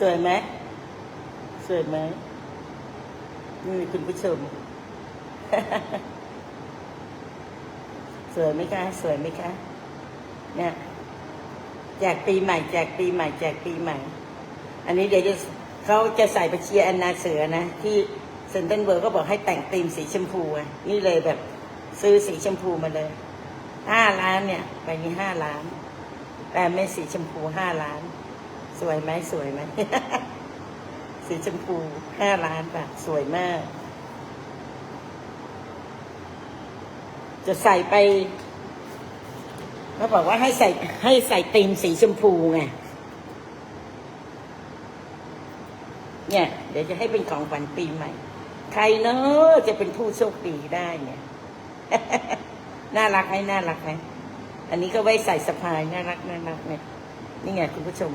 สวยไหมสวยไหมนี่คุณผู้ชม สวยไหมคะ สวยไหมคะ เนี่ยแจกปีใหม่แจกปีใหม่แจกปีใหม่ อันนี้เดี๋ยวจะเขาจะใส่ไปเชียร์แอนนาเสือนะ ที่เซนเตนเวิร์ก็บอกให้แต่งธีมสีชมพูอะนี่เลยแบบซื้อสีชมพูมาเลยห้าล้านเนี่ยไปนี่ห้าล้าน แต่ไม่สีชมพูห้าล้าน สวยไหมสวยไหม สีชมพูห้าล้านบาทสวยมาก จะใส่ไปเขาบอกว่าให้ใส่ให้ใส่ตีมสีชมพูไงเนี่ย เดี๋ยวจะให้เป็นของขวัญปีใหม่ ใครเนอะจะเป็นผู้โชคดีได้เนี่ย น่ารักไหมน่ารักไหมอันนี้ก็ไว้ใส่สะพายน่ารักน่ารักเนี่ยนี่ไงคุณผู้ชม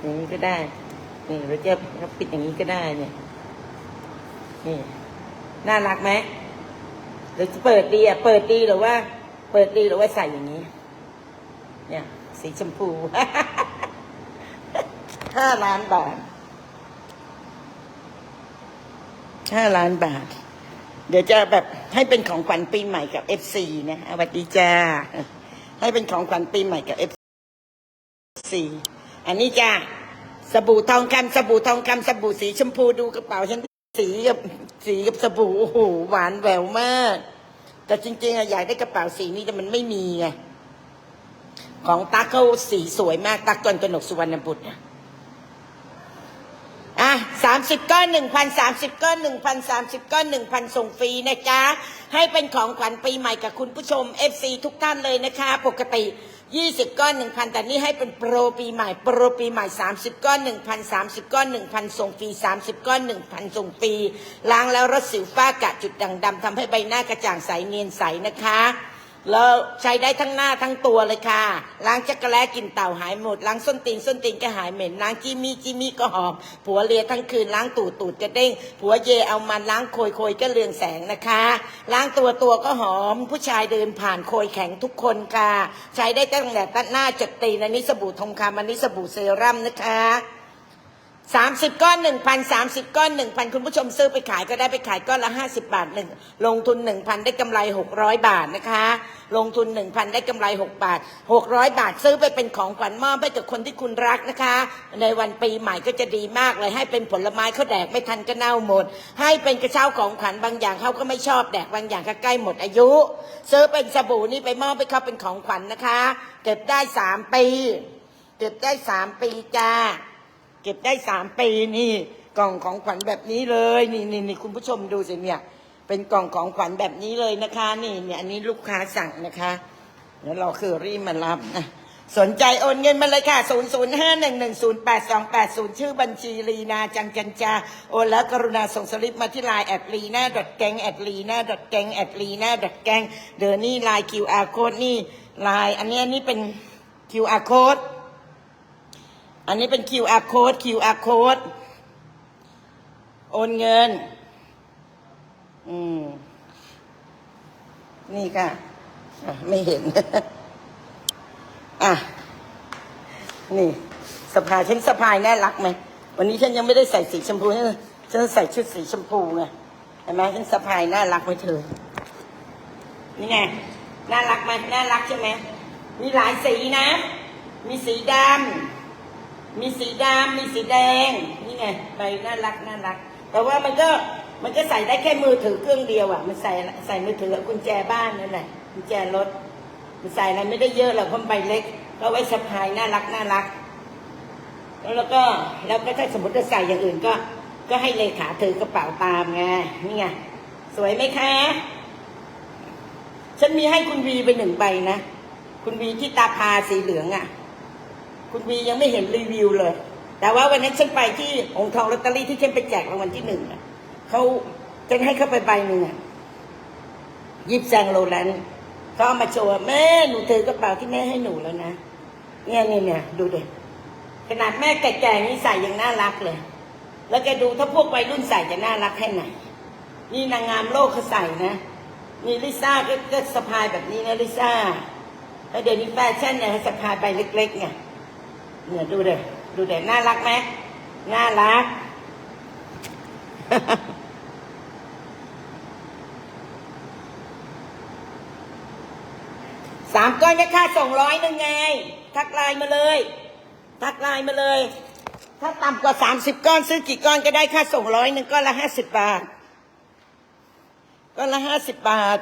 อย่างนี้ก็ได้ นี่เราจะเราปิดอย่างนี้ก็ได้เนี่ย นี่น่ารักไหมหรือจะเปิดดีอะ เปิดดีหรือว่า เปิดดีหรือว่าใส่อย่างนี้ เนี่ย สีชมพูห้าล้านบาทห้าล้านบาท เดี๋ยวจะแบบให้เป็นของขวัญปีใหม่กับเอฟซีนะสวัสดีจ้า ให้เป็นของขวัญปีใหม่กับเอฟ ซีอันนี้จ้าสบู่ทองคำสบู่ทองคำสบู่สีชมพูดูกระเป๋าฉันสีกับสีกับสบู่โอ้โหหวานแหววมาก แต่จริงๆอะอยากได้กระเป๋าสีนี้แต่มันไม่มีไงของตั๊กเขาสีสวยมากตั๊กกนกนกสุวรรณบุตรอะอะสามสิบก้อนหนึ่งพันสามสิบก้อนหนึ่งพันสามสิบก้อนหนึ่งพันส่งฟรีนะจ๊ะ ให้เป็นของขวัญปีใหม่กับคุณผู้ชม FC ทุกท่านเลยนะคะ ปกติ 20 ก้อน 1,000 แต่นี่ให้เป็นโปรปีใหม่ โปรปีใหม่ 30 ก้อน 1,000 30 ก้อน 1,000 ส่งฟรี 30 ก้อน 1,000 ส่งฟรี ล้างแล้วรดสิวฝ้ากระจุดด่างดำทำให้ใบหน้ากระจ่างใสเนียนใสนะคะ แล้วใช้ได้ทั้งหน้าทั้งตัวเลยค่ะ ล้างจักรแล้กลิ่นเต่าหายหมด ล้างส้นตีนส้นตีนก็หายเหม็น ล้างจิมี่จิมี่ก็หอม ผัวเลียทั้งคืน ล้างตูดตูดจะเด้ง ผัวเยเอามันล้างโคยโคยก็เรืองแสงนะคะ ล้างตัวตัวก็หอม ผู้ชายเดินผ่านโคยแข็งทุกคนค่ะ ใช้ได้ตั้งแต่ตั้งหน้าจัดตีนอันนี้สบู่ทองคำอันนี้สบู่เซรั่มนะคะ สามสิบก้อนหนึ่งพันสามสิบก้อนหนึ่งพันคุณผู้ชมซื้อไปขายก็ได้ไปขายก้อนละห้าสิบาทหนึ่งลงทุนหนึ่งพันได้กำไรหกร้อยบาทนะคะ ลงทุนหนึ่งพันได้กำไรหกบาทหกร้อยบาทซื้อไปเป็นของขวัญมอบให้กับคนที่คุณรักนะคะ ในวันปีใหม่ก็จะดีมากเลย ให้เป็นผลไม้เขาแดกไม่ทันก็เน่าหมด ให้เป็นกระเช้าของขวัญบางอย่างเขาก็ไม่ชอบแดกบางอย่างก็ใกล้หมดอายุ ซื้อเป็นสบู่นี่ไปมอบให้เขาเป็นของขวัญนะคะ เก็บได้สามปี เก็บได้สามปีจ้า เก็บได้สามปีนี่ กล่องของขวัญแบบนี้เลยนี่นี่นี่คุณผู้ชมดูสิเนี่ย เป็นกล่องของขวัญแบบนี้เลยนะคะ นี่เนี่ยอันนี้ลูกค้าสั่งนะคะแล้วเราคือรีบมารับนะสนใจโอนเงินมาเลยค่ะ 0 0 5 1 1 0 8 2 8 0 ชื่อบัญชีลีนาจังจันจา โอนแล้วกรุณาส่งสลิปมาที่ไลน์แอดลีนาดอทแกงแอดลีนาดอทแกงแอดลีนาดอทแกงเดี๋ยวนี่ไลน์ QR code นี่ไลน์อันนี้อันนี้เป็น QR code อันนี้เป็น QR code QR code โอนเงิน อืม นี่ค่ะะไม่เห็น อะ นี่สะพายฉันสะพายน่ารักไหม วันนี้ฉันยังไม่ได้ใส่สีชมพูฉันใส่ชุดสีชมพูไงเห็นไหมฉันสะพายน่ารักไหมเธอ นี่ไง น่ารักไหมน่ารักใช่ไหม มีหลายสีนะ มีสีดำ มีสีดำมีสีแดง นี่ไงใบน่ารักน่ารัก แต่ว่ามันก็มันก็ใส่ได้แค่มือถือเครื่องเดียวอะ มันใส่ใส่มือถือกับกุญแจบ้านนั่นแหละกุญแจรถ มันใส่อะไรไม่ได้เยอะหรอกเพราะมันใบเล็ก ก็ไว้สะพายน่ารักน่ารัก แล้วก็แล้วก็ถ้าสมมติจะใส่อย่างอื่นก็ ก็ให้เลขาถือกระเป๋าตามไงนี่ไงสวยไหมคะ ฉันมีให้คุณวีไปหนึ่งใบนะ คุณวีที่ตาพาสีเหลืองอะ คุณวียังไม่เห็นรีวิวเลย แต่ว่าวันนี้ฉันไปที่องทองลอตเตอรี่ที่ฉันไปแจกรางวัลที่หนึ่งเขาจะให้เข้าไปใบหนึ่งยิบแซงโรแลนด์เขาเอามาโชว์แม่หนูถือกระเป๋าที่แม่ให้หนูแล้วนะเนี่ยเนี่ยเนี่ยดูดิขนาดแม่แก่ๆนี่ใส่ยังน่ารักเลย แล้วแกดูถ้าพวกวัยรุ่นใส่จะน่ารักแค่ไหน นี่นางงามโลกเขาใส่นะนี่ลิซ่าก็สะพายแบบนี้นะลิซ่าแล้วเดี๋ยวนี้แฟชั่นเนี่ยสะพายใบเล็กๆไง เนี่ยดูเด็ดูเด็ดน่ารักไหมน่ารัก สามก้อนจะค่าสองร้อยหนึ่งไง ทักไลน์มาเลย ทักไลน์มาเลย ถ้าต่ำกว่าสามสิบก้อนซื้อกี่ก้อนก็ได้ค่าส่งร้อยหนึ่งก้อนละห้าสิบบาท ก้อนละห้าสิบบาท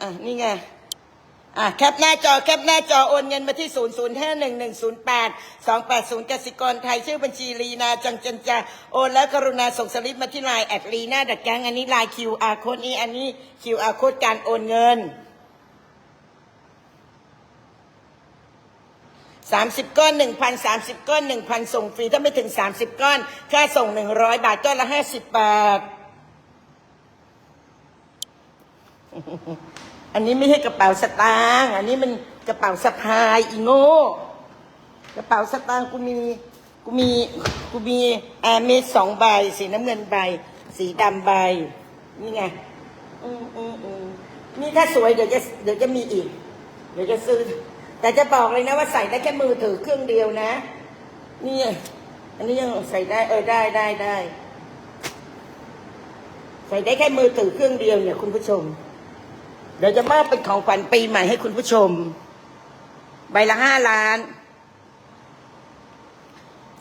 อะ นี่ไง่ะแคปหน้าจอแคปหน้าจอโอนเงินมาที่ 0 0 5 1 1 0 8 2 8 0กสิกรไทยชื่อบัญชีลีนาจังจันจาโอนแล้วกรุณาส่งสลิปมาที่ไลน์แอดลีนาดัดแกงอันนี้ไลน์ QR โค้ดนี้อันนี้ QR โค้ดการโอนเงิน 30 ก้อน 1,000 30 ก้อน 1,000 ส่งฟรี ถ้าไม่ถึง 30 ก้อน ค่าส่ง 100 บาทก้อนละ 50 บาท อันนี้ไม่ใช่กระเป๋าสตางค์อันนี้มันกระเป๋าสะพายอีโง่กระเป๋าสตางค์กูมีกูมีกูมีแอร์เมสสองใบสีน้ำเงินใบ สีดำใบ นี่ไงอืมอืมอืมนี่ถ้าสวยเดี๋ยวจะเดี๋ยวจะมีอีก เดี๋ยวจะซื้อ แต่จะบอกเลยนะว่าใส่ได้แค่มือถือเครื่องเดียวนะ นี่ อันนี้ยังใส่ได้ เออได้ได้ได้ ใส่ได้แค่มือถือเครื่องเดียวเนี่ยคุณผู้ชม เดี๋ยวจะมอบเป็นของขวัญปีใหม่ให้คุณผู้ชม ใบละห้าล้าน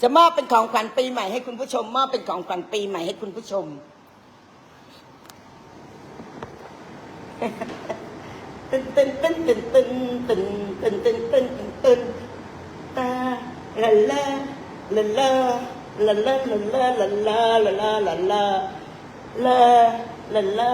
จะมอบเป็นของขวัญปีใหม่ให้คุณผู้ชม มอบเป็นของขวัญปีใหม่ให้คุณผู้ชม ตึนตึนตึนตึนตึนตึนตึนตึนตึนตึนตึนตาลาลาลาลาลาลาลาลาลาลาลาลาลาลาลาลา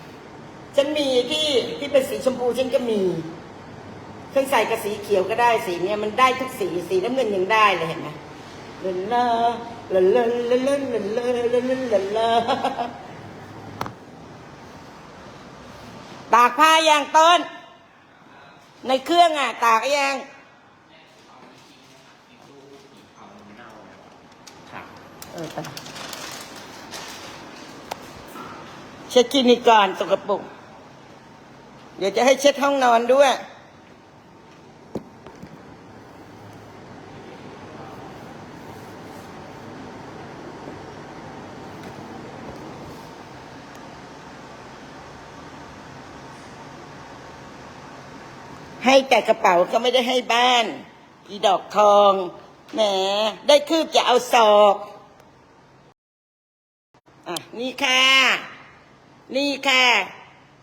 ฉันมีที่ที่เป็นสีชมพูฉันก็มีฉันใส่กับสีเขียวก็ได้สีเนี้ยมันได้ทุกสีสีน้ำเงินยังได้เลยเห็นไหมลาลาลาลาลาลาลาลาลาลาลลตากผ้ายังต้น ในเครื่องอะ ตากยังเออไปเช็ดกินอีกก่อนสกปรก เดี๋ยวจะให้เช็ดห้องนอนด้วย ให้แต่กระเป๋าก็ไม่ได้ให้บ้านอีดอกทองแหมได้คืบจะเอาศอกอะนี่ค่ะ นี่ค่ะ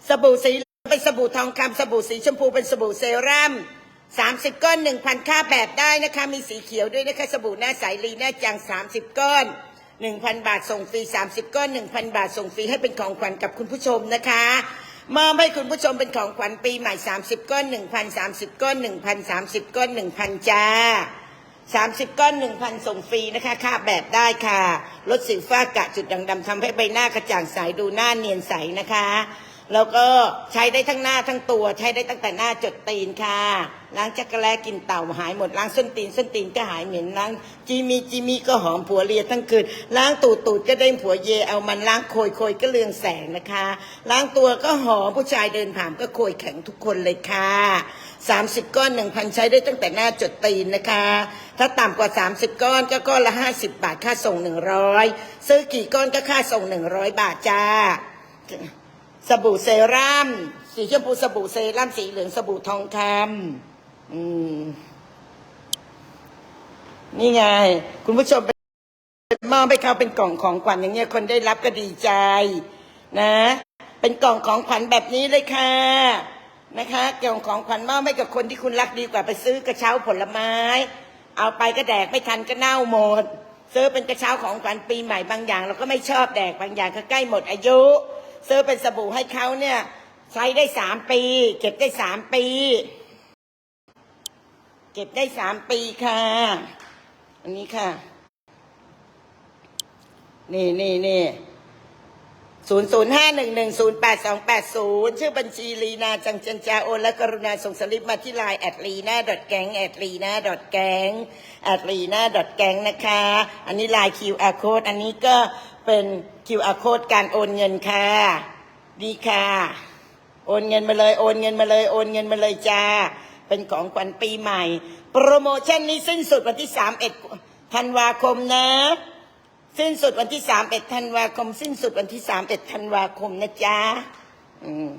สบู่สี เป็นสบู่ทองคำสบู่สีชมพูเป็นสบู่เซรั่มสามสิบก้อนหนึ่งพันค่าแบบได้นะคะ มีสีเขียวด้วยนะคะ สบู่หน้าใสลีหน้าจังสามสิบก้อนหนึ่งพันบาทส่งฟรีสามสิบก้อนหนึ่งพันบาทส่งฟรีให้เป็นของขวัญกับคุณผู้ชมนะคะมอบให้คุณผู้ชมเป็นของขวัญปีใหม่สามสิบก้อนหนึ่งพันสามสิบก้อนหนึ่งพันสามสิบก้อนหนึ่งพันจ้าสามสิบก้อนหนึ่งพันส่งฟรีนะคะ ค่าแบบได้ค่ะ ลดสิวฝ้ากระจุดด่างดำทำให้ใบหน้ากระจ่างใสดูหน้าเนียนใสนะคะ แล้วก็ใช้ได้ทั้งหน้าทั้งตัว ใช้ได้ตั้งแต่หน้าจดตีนค่ะ ล้างจักรแลกินเต่าหายหมดล้างส้นตีนส้นตีนก็หายเหม็นล้างจีมีจีมีก็หอมผัวเลียทั้งคืนล้างตูดตูดก็ได้ผัวเยเอามันล้างโคยโคยก็เรืองแสงนะคะ ล้างตัวก็หอมผู้ชายเดินผ่านก็โคยแข็งทุกคนเลยค่ะสามสิบก้อนหนึ่งพันใช้ได้ตั้งแต่หน้าจดตีนนะคะ ถ้าต่ำกว่าสามสิบก้อนก็ก้อนละห้าสิบบาทค่าส่งหนึ่งร้อยซื้อกี่ก้อนก็ค่าส่งหนึ่งร้อยบาทจ้า สบู่เซรั่มสีชมพูสบู่เซรั่มสีเหลืองสบู่ทองคำอืม นี่ไง คุณผู้ชมมอบให้เขาเป็นกล่องของขวัญอย่างเงี้ยคนได้รับก็ดีใจ นะ เป็นกล่องของขวัญแบบนี้เลยค่ะนะคะกล่องของขวัญมอบให้กับคนที่คุณรักดีกว่าไปซื้อกระเช้าผลไม้ เอาไปก็แดกไม่ทันก็เน่าหมดซื้อเป็นกระเช้าของขวัญปีใหม่บางอย่าง เราก็ไม่ชอบแดกบางอย่างก็ใกล้หมดอายุ ซื้อเป็นสบู่ให้เขาเนี่ย ใช้ได้สามปี เก็บได้สามปี เก็บได้สามปีค่ะ อันนี้ค่ะ นี่นี่นี่ศูนย์ศูนย์ห้าหนึ่งหนึ่งศูนย์แปดสองแปดศูนย์ชื่อบัญชีลีนาจังจันจาโอนและกรุณาส่งสลิปมาที่ไลน์แอดลีนาดอทแกงแอดลีนาดอทแกงแอดลีนาดอทแกงนะคะ อันนี้ไลน์ QR code อันนี้ก็ เป็น QR code การโอนเงินค่ะ ดีค่ะ โอนเงินมาเลย โอนเงินมาเลย โอนเงินมาเลยจ้า เป็นของขวัญปีใหม่ โปรโมชั่นนี้สิ้นสุดวันที่31ธันวาคมนะ สิ้นสุดวันที่31ธันวาคม สิ้นสุดวันที่31ธันวาคมนะจ๊ะอืม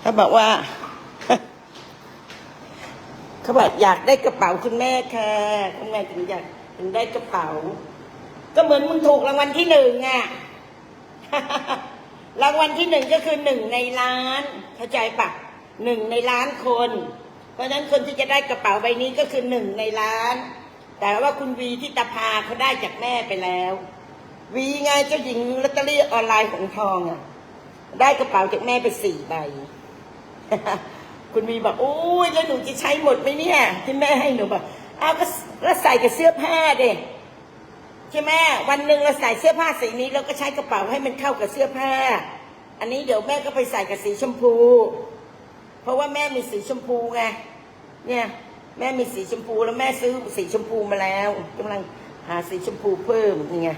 เขาบอกว่า เขาบอกอยากได้กระเป๋าคุณแม่ค่ะคุณแม่ถึงอยากถึงได้กระเป๋า ก็เหมือนมึงถูกรางวัลที่หนึ่งอะรางวัลที่หนึ่งก็คือหนึ่งในล้านเข้าใจปะหนึ่งในล้านคน เพราะฉะนั้นคนที่จะได้กระเป๋าใบนี้ก็คือหนึ่งในล้าน แต่ว่าคุณวีที่ตาพาเขาได้จากแม่ไปแล้ว วีไงเจ้าหญิงลอตเตอรี่ออนไลน์ของทองอะได้กระเป๋าจากแม่ไปสี่ใบ คุณวีบอกโอ้ยแล้วหนูจะใช้หมดไหมเนี่ย ที่แม่ให้หนูบอกเอาก็แล้วใส่กับเสื้อผ้าเด็ใช่ไหมวันหนึ่งเราใส่เสื้อผ้าสีนี้เราก็ใช้กระเป๋าให้มันเข้ากับเสื้อผ้า อันนี้เดี๋ยวแม่ก็ไปใส่กับสีชมพู เพราะว่าแม่มีสีชมพูไงเนี่ย แม่มีสีชมพูแล้วแม่ซื้อสีชมพูมาแล้วกำลังหาสีชมพูเพิ่มนี่ไง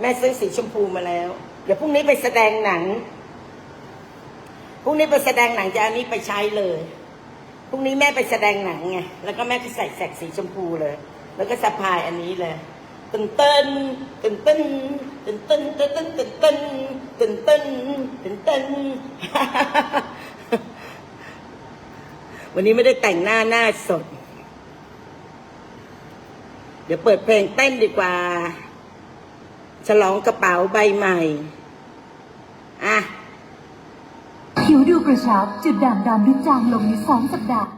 แม่ซื้อสีชมพูมาแล้ว เดี๋ยวพรุ่งนี้ไปแสดงหนัง พรุ่งนี้ไปแสดงหนังจะเอาอันนี้ไปใช้เลยพรุ่งนี้แม่ไปแสดงหนังไงแล้วก็แม่ก็ใส่แสกสีชมพูเลย แล้วก็สะพายอันนี้เลยตึนเต้นตึนเต้นตึนเต้นตึนเต้นตึนเต้นตึนเต้นตึนเต้นวันนี้ไม่ได้แต่งหน้าหน้าสด เดี๋ยวเปิดเพลงเต้นดีกว่า ฉลองกระเป๋าใบใหม่ อะ ผิวดูกระชับ จุดด่างดำดูจางลงในสองสัปดาห์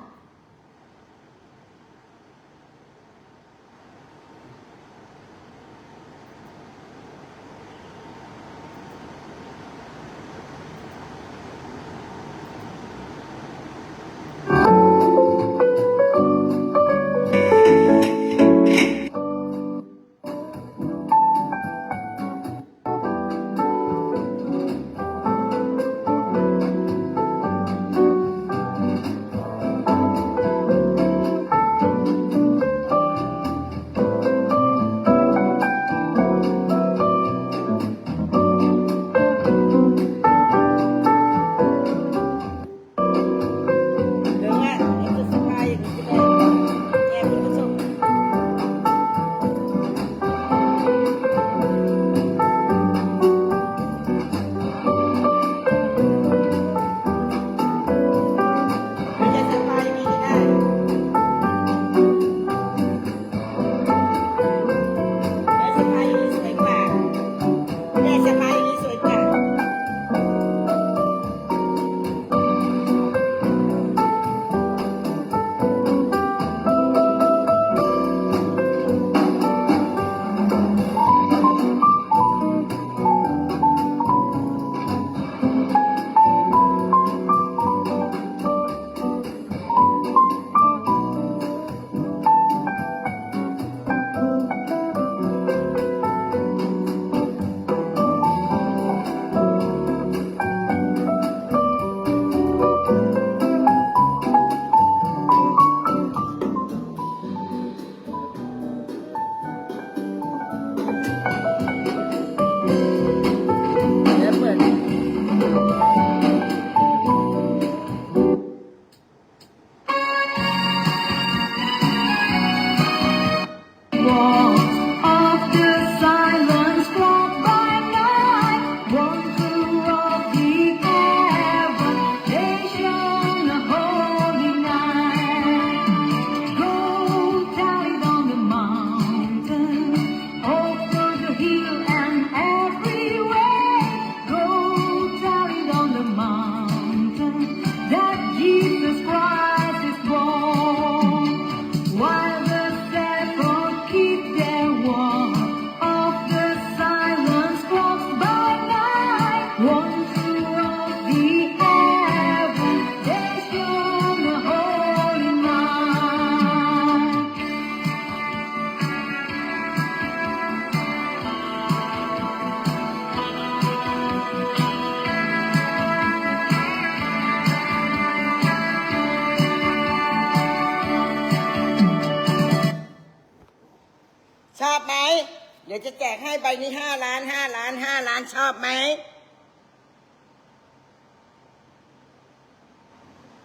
ยวจะแจกให้ใบนี้ห้าล้านห้าล้านห้าล้านชอบไหม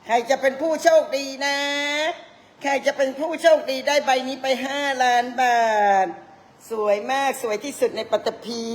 ใครจะเป็นผู้โชคดีนะ ใครจะเป็นผู้โชคดีได้ใบนี้ไปห้าล้านบาท สวยมากสวยที่สุดในปัตตภี